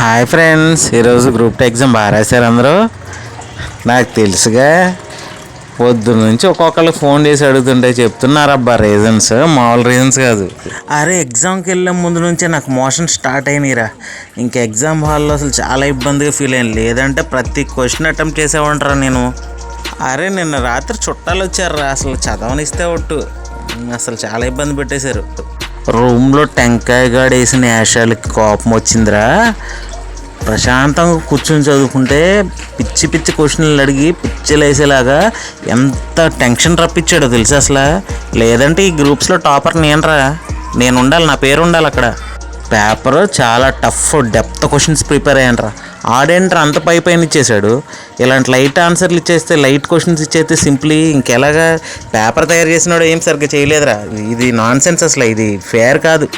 Hi friends ఈరోజు group exam బాగా రాశారు అందరూ. నాకు తెలుసుగా. పొద్దు నుంచి ఒక్కొక్కరికి ఫోన్ చేసి అడుగుతుంటే చెప్తున్నారబ్బా రీజన్స్ మామూలు రీజన్స్ కాదు. అరే ఎగ్జామ్కి వెళ్ళే ముందు నుంచే నాకు మోషన్ స్టార్ట్ అయినాయిరా. ఇంకా ఎగ్జామ్ హాల్లో అసలు చాలా ఇబ్బందిగా ఫీల్ అయ్యాను. లేదంటే ప్రతి క్వశ్చన్ అటెంప్ట్ చేసేవంటరా నేను. అరే నిన్న రాత్రి చుట్టాలు వచ్చారు అసలు చదవనిస్తే ఒట్టు. అసలు చాలా ఇబ్బంది పెట్టేశారు. రూమ్లో టెంకాయ గాడు వేసిన యాషాలకి కోపం వచ్చిందిరా. ప్రశాంతంగా కూర్చొని చదువుకుంటే పిచ్చి పిచ్చి క్వశ్చన్లు అడిగి పిచ్చిలేసేలాగా ఎంత టెన్షన్ రప్పించాడో తెలుసు అసలు? లేదంటే ఈ గ్రూప్స్లో టాపర్ నేనరా. నేను ఉండాలి నా పేరు ఉండాలి అక్కడ. పేపర్ చాలా టఫ్ డెప్త్ క్వశ్చన్స్ ప్రిపేర్ అయ్యానరా. ఆడేంట్రా అంత పై పైన ఇచ్చేసాడు ఇలాంటి లైట్ ఆన్సర్లు ఇచ్చేస్తే లైట్ క్వశ్చన్స్ ఇచ్చేస్తే సింప్లీ ఇంకెలాగా పేపర్ తయారు చేసినాడు ఏం సరిగ్గా చేయలేదురా. ఇది నాన్ సెన్స్ అసలు ఇది ఫేర్ కాదు.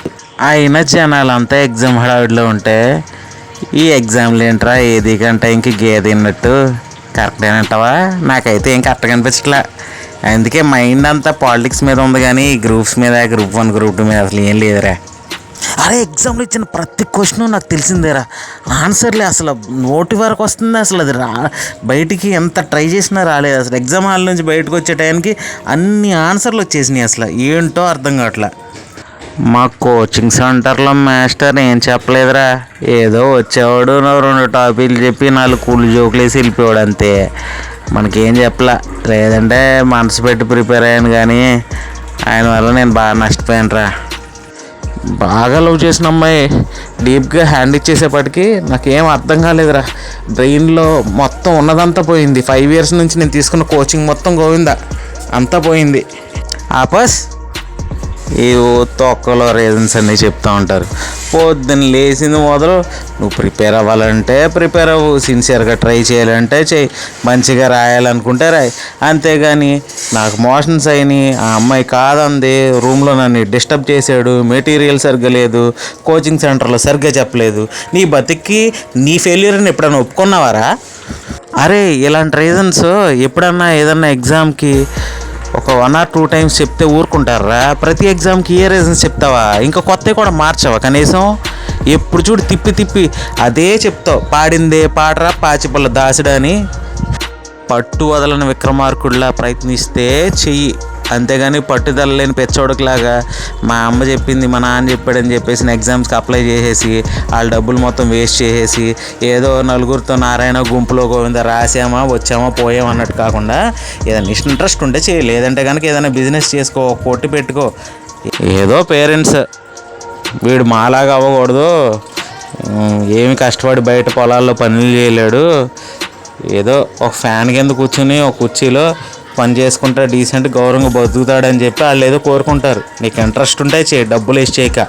అయినా జనాలు అంతా ఎగ్జామ్ హడావిడిలో ఉంటే ఈ ఎగ్జామ్లు ఏంట్రా? ఏది కంటే ఇంక గేదె తిన్నట్టు కరెక్టేనంటావా నాకైతే ఏం కరెక్ట్గా అనిపించట్లా అందుకే మైండ్ అంతా పాలిటిక్స్ మీద ఉంది కానీ గ్రూప్స్ మీద గ్రూప్ వన్ గ్రూప్ టూ మీద అసలు ఏం లేదురా. అరే ఎగ్జామ్లో ఇచ్చిన ప్రతి క్వశ్చన్ నాకు తెలిసిందేరా. ఆన్సర్లే అసలు. నోటి వరకు వస్తుంది అసలు అది రా. బయటికి ఎంత ట్రై చేసినా రాలేదు అసలు. ఎగ్జామ్ హాల్ నుంచి బయటకు వచ్చే టైంకి అన్ని ఆన్సర్లు వచ్చేసినాయి అసలు. ఏంటో అర్థం కావట్లే. మా కోచింగ్ సెంటర్లో మాస్టర్ ఏం చెప్పలేదురా. ఏదో వచ్చేవాడు రెండు టాపిక్లు చెప్పి నాలుగు కూలి జోకులు వేసి వెళ్ళిపోయాడు అంతే. మనకేం చెప్పలా. లేదంటే మనసు పెట్టి ప్రిపేర్ అయ్యాను కానీ ఆయన వల్ల నేను బాగా నష్టపోయానురా. బాగా లవ్ చేసిన అమ్మాయి డీప్గా హ్యాండ్ ఇచ్చేసేపటికి నాకేం అర్థం కాలేదురా. బ్రెయిన్లో మొత్తం ఉన్నదంతా పోయింది. ఫైవ్ ఇయర్స్ నుంచి నేను తీసుకున్న కోచింగ్ మొత్తం గోవిందా. అంతా పోయింది. ఆపస్. ఈ తొక్కలో రీజన్స్ అన్నీ చెప్తూ ఉంటారు. పొద్దున్న లేచింది మొదలు నువ్వు ప్రిపేర్ అవ్వాలంటే ప్రిపేర్ అవ్వు సిన్సియర్గా ట్రై చేయాలంటే చేయి మంచిగా రాయాలనుకుంటే రాయి. అంతేగాని నాకు మోషన్స్ అయినాయి ఆ అమ్మాయి కాదంది రూమ్లో నన్ను డిస్టర్బ్ చేశాడు మెటీరియల్ సరిగ్గా లేదు కోచింగ్ సెంటర్లో సరిగ్గా చెప్పలేదు. నీ బతికి నీ ఫెయిల్యూర్ని ఎప్పుడైనా ఒప్పుకున్నావారా? అరే ఇలాంటి రీజన్స్ ఎప్పుడన్నా ఏదన్నా ఎగ్జామ్కి ఒక వన్ ఆర్ టూ టైమ్స్ చెప్తే ఊరుకుంటారా? ప్రతి ఎగ్జామ్కి ఏ రీజన్ చెప్తావా? ఇంకా కొత్తవి కూడా మార్చవా? కనీసం ఎప్పుడు చూడు తిప్పి తిప్పి అదే చెప్తావు. పాడిందే పాడరా పాచిపల్ల దాసుడని పట్టు వదలని విక్రమార్కుడిలా ప్రయత్నిస్తే చెయ్యి. అంతేగాని పట్టుదల లేని పెచ్చోడకులాగా మా అమ్మ చెప్పింది మా నాన్న చెప్పాడని చెప్పేసి ఎగ్జామ్స్కి అప్లై చేసేసి వాళ్ళ డబ్బులు మొత్తం వేస్ట్ చేసేసి ఏదో నలుగురితో నారాయణ గుంపులో గోవింద రాసామా వచ్చామా పోయామా అన్నట్టు కాకుండా ఏదైనా ఇంట్రెస్ట్ ఉంటే చేయి లేదంటే కనుక ఏదైనా బిజినెస్ చేసుకో కొట్టి పెట్టుకో. ఏదో పేరెంట్స్ వీడు మాలాగా అవ్వకూడదు. ఏమి కష్టపడి బయట పొలాల్లో పనులు చేయలేడు. ఏదో ఒక ఫ్యాన్ కింద కూర్చుని ఒక కుర్చీలో పని చేసుకుంటా డీసెంట్ గౌరవంగా బతుకుతాడని చెప్పి వాళ్ళు ఏదో కోరుకుంటారు. నీకు ఇంట్రెస్ట్ ఉంటే చేయి డబ్బులు వేసి చేయక.